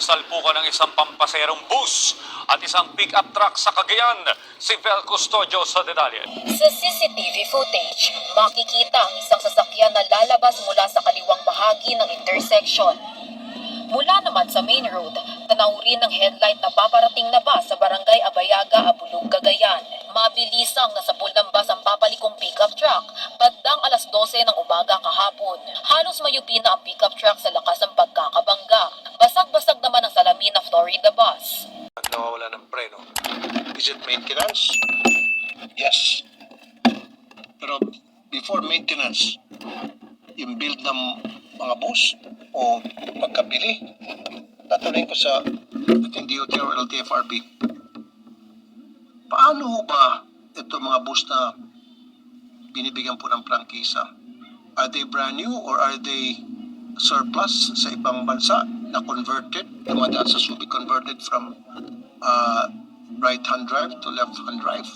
salpukan ng isang pampaserong bus at isang pick-up truck sa Cagayan. Si Vel Custodio sa detalye. Sa CCTV footage, makikita ang isang sasakyan na lalabas mula sa kaliwang bahagi ng intersection. Mula naman sa main road, tanaw rin ng headlight na paparating na bus sa barangay Abayaga, Abulug, Cagayan. Mabilisang nasa ng bus ang papalikong pickup truck, bandang alas 12 ng umaga kahapon. Halos mayupi na ang pickup truck sa lakas ng salamin ng Florida bus. nawawala ng preno. Is it maintenance? Yes. Pero before maintenance, yung build ng mga bus o pagkabili, tatanungin ko sa ating DOT or LTFRB, paano ba ito mga bus na binibigyan po ng prangkisa? Are they brand new or are they surplus sa ibang bansa na converted, dumadaan sa Subic converted from uh, right-hand drive to left-hand drive.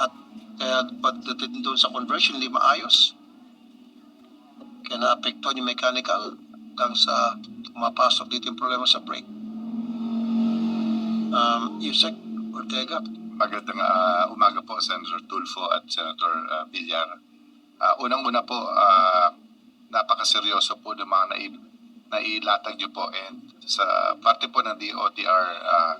At kaya pagdating doon sa conversion, hindi maayos. Kaya naapektuhan yung mechanical hanggang sa mapasok dito yung problema sa brake. Um, Yusek Ortega, Magandang ah, umaga po, Senator Tulfo at Senator ah, Villar. Ah, Unang-una po, ah, napakaseryoso po ng mga nai- nailatag niyo po and sa parte po ng DOTR, ah,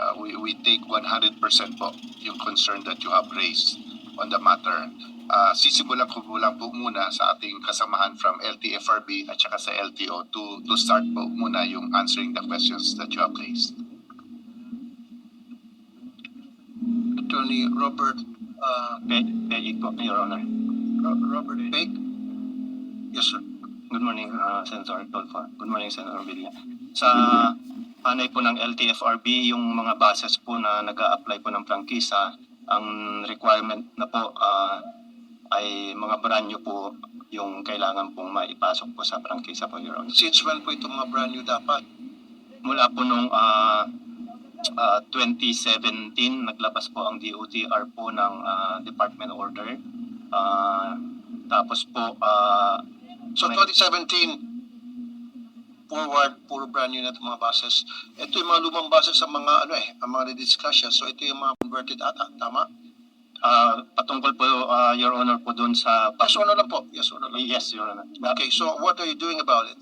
ah, we, we take 100% po yung concern that you have raised on the matter. Ah, sisimulan ko po lang po muna sa ating kasamahan from LTFRB at saka sa LTO to, to start po muna yung answering the questions that you have raised. Attorney Robert uh, Peggy po, Your Honor. Ro- Robert Peck. Yes, sir. Good morning, uh, Senator Tolfa. Good morning, Senator Villa. Sa hanay po ng LTFRB, yung mga bases po na nag apply po ng prangkisa, ang requirement na po ah, ay mga brand new po yung kailangan pong maipasok po sa prangkisa po, Your Honor. Since when po itong mga brand new dapat? Mula po nung ah, ah, 2017, naglabas po ang DOTR po ng ah, Department Order. Ah, tapos po, ah, So may- 2017, forward, puro brand new na mga buses. Ito yung mga lumang buses sa mga ano eh, ang mga discussion. So ito yung mga converted ata, tama? ah, patungkol po, ah, Your Honor, po doon sa... Yes or no lang po? Yes or no lang? Yes, Your Honor. Okay, so what are you doing about it?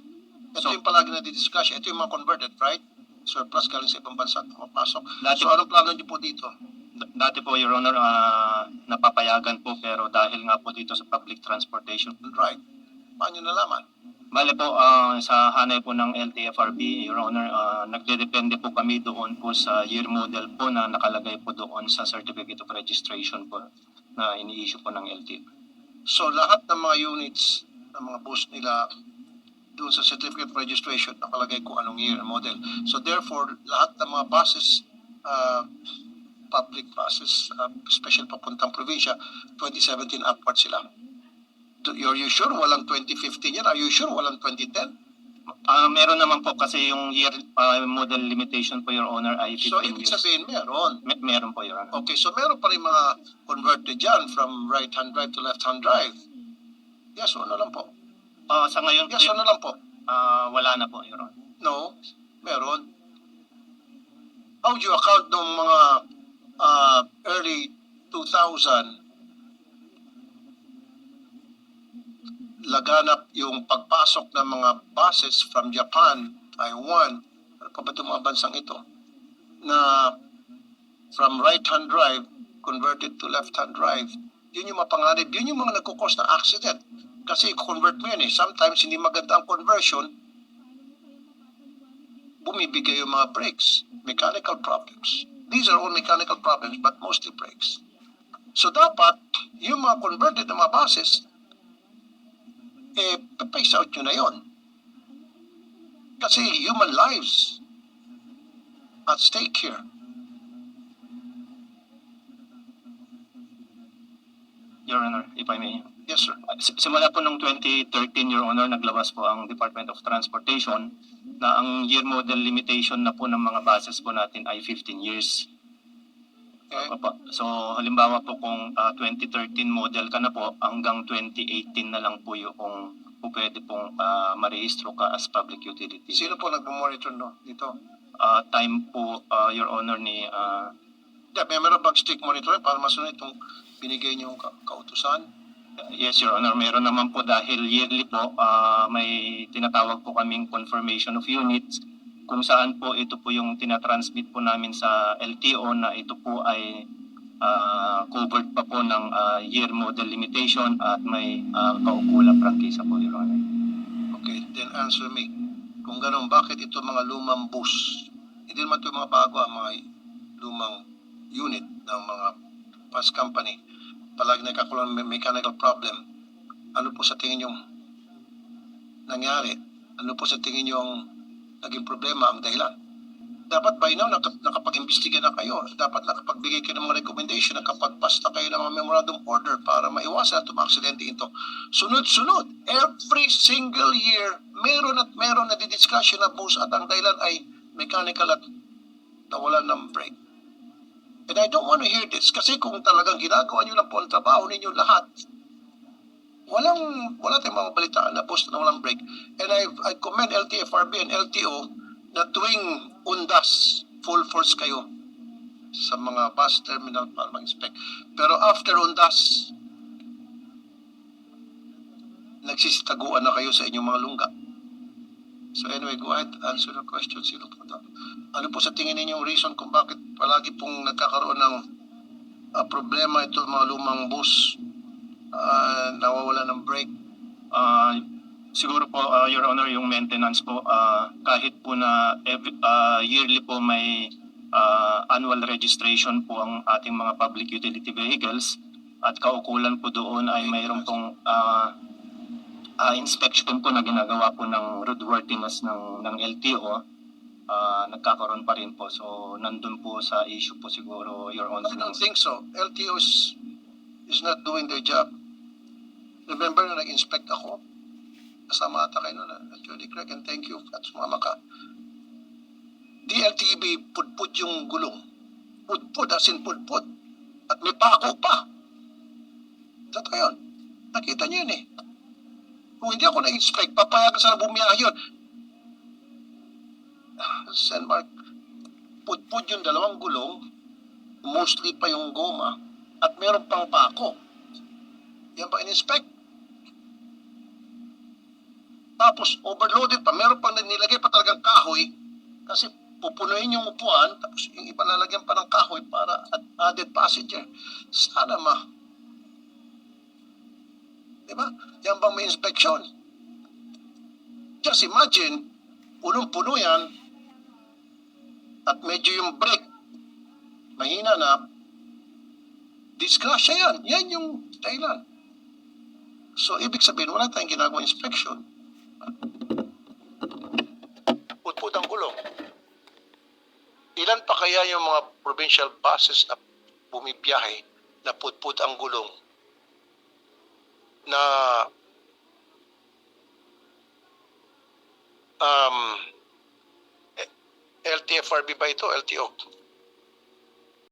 Ito So- yung palagi na discuss. Ito yung mga converted, right? Surplus galing sa ibang bansa mapasok. Dati- So anong plano niyo po dito? Dati po, Your Honor, ah, napapayagan po pero dahil nga po dito sa public transportation. Right. Paano nalaman? Bale po, ah, sa hanay po ng LTFRB, Your Honor, ah, nagdedepende po kami doon po sa year model po na nakalagay po doon sa Certificate of Registration po na ini-issue po ng LTF. So lahat ng mga units ng mga bus nila doon sa certificate of registration nakalagay kung anong year model. So therefore, lahat ng mga buses, uh, public buses, uh, special papuntang probinsya, 2017 upward sila. Are you sure walang 2015 yan? Are you sure walang 2010? Ah, meron naman po kasi yung year ah, model limitation po, Your Honor, ay 15 So ibig years. sabihin meron. Me- meron po, Your Honor. Okay, so meron pa rin mga converted dyan from right-hand drive to left-hand drive. Yes o no lang po? Ah, sa ngayon Yes o no lang po? ah, wala na po, Your Honor. No, meron. How do you account ng mga uh, early 2000 laganap yung pagpasok ng mga buses from Japan, Taiwan, ano pa ba itong mga bansang ito, na from right-hand drive converted to left-hand drive, yun yung mapanganib, yun yung mga nagkukos na accident. Kasi convert mo yun eh. Sometimes hindi maganda ang conversion, bumibigay yung mga brakes, mechanical problems. These are all mechanical problems, but mostly brakes. So dapat, yung mga converted na mga buses, eh, papace out nyo na yon. Kasi human lives at stake here. Your Honor, if I may. Yes, sir. S- Simula po noong 2013, Your Honor, naglabas po ang Department of Transportation na ang year model limitation na po ng mga buses po natin ay 15 years. Opo. So, halimbawa po kung ah, 2013 model ka na po, hanggang 2018 na lang po yung po pwede pong ah, marehistro ka as public utility. Sino po nagmo-monitor no, dito? Ah, time po, ah, Your Honor, ni ah, Yeah, may meron bang stick monitor para masunod itong binigay niyong ka- kautusan? Yes, Your Honor. Meron naman po dahil yearly po, ah, may tinatawag po kaming confirmation of units kung saan po ito po yung tinatransmit po namin sa LTO na ito po ay ah, covered pa po ng ah, year model limitation at may uh, kaukulang prangkisa po, Your Honor. Okay, then answer me. Kung ganun, bakit ito mga lumang bus? Hindi naman ito mga bago, ah, mga lumang unit ng mga bus company. Palagi nagkakaroon ng me- mechanical problem. Ano po sa tingin yung nangyari? Ano po sa tingin yung naging problema ang dahilan? Dapat by now, nakap- nakapag-imbestiga na kayo. Dapat nakapagbigay kayo ng mga recommendation, nakapagpasta kayo ng mga memorandum order para maiwasan itong aksidente ito. Sunod-sunod, every single year, meron at meron na didiscussion na bus at ang dahilan ay mechanical at nawalan ng brake. And I don't want to hear this kasi kung talagang ginagawa nyo lang po ang trabaho ninyo lahat, walang, wala tayong mga balitaan na bus na walang brake. And I, I commend LTFRB and LTO na tuwing undas, full force kayo sa mga bus terminal para mag-inspect. Pero after undas, nagsisitaguan na kayo sa inyong mga lungga. So anyway, go ahead, answer the question. Po ito? Ano po sa tingin ninyong reason kung bakit palagi pong nagkakaroon ng ah, problema ito mga lumang bus ah, nawawala ng brake? Ah, siguro po, ah, Your Honor, yung maintenance po, ah, kahit po na every, ah, yearly po may ah, annual registration po ang ating mga public utility vehicles at kaukulan po doon ay mayroon pong ah, ah, inspection po na ginagawa po ng roadworthiness ng, ng LTO. ah, nagkakaroon pa rin po. So, nandun po sa issue po siguro, Your Honor. I don't think so. LTO is, not doing their job. Remember na nag-inspect ako? Kasama ata kayo nun, uh, Jody Craig, and thank you at sumama ka. DLTV, pudpud yung gulong. Pudpud, as in pudpud. At may pako pa. Totoo yun. Nakita niyo yun eh. Kung hindi ako na-inspect, papayagan sana bumiyahe yun. Sen Mark, pudpud yung dalawang gulong, mostly pa yung goma, at meron pang pako. Yan ba in-inspect? Tapos overloaded pa, meron pang nilagay pa talagang kahoy kasi pupunuin yung upuan tapos yung iba lalagyan pa ng kahoy para ad- added passenger. Sana ma. Di ba? Yan bang may inspection? Just imagine, punong-puno yan at medyo yung brake mahina na disgrasya yan. Yan yung dahilan. So, ibig sabihin, wala tayong ginagawa inspection. Putput ang gulong. Ilan pa kaya yung mga provincial buses na bumibiyahe na putput ang gulong na um, LTFRB ba ito? LTO?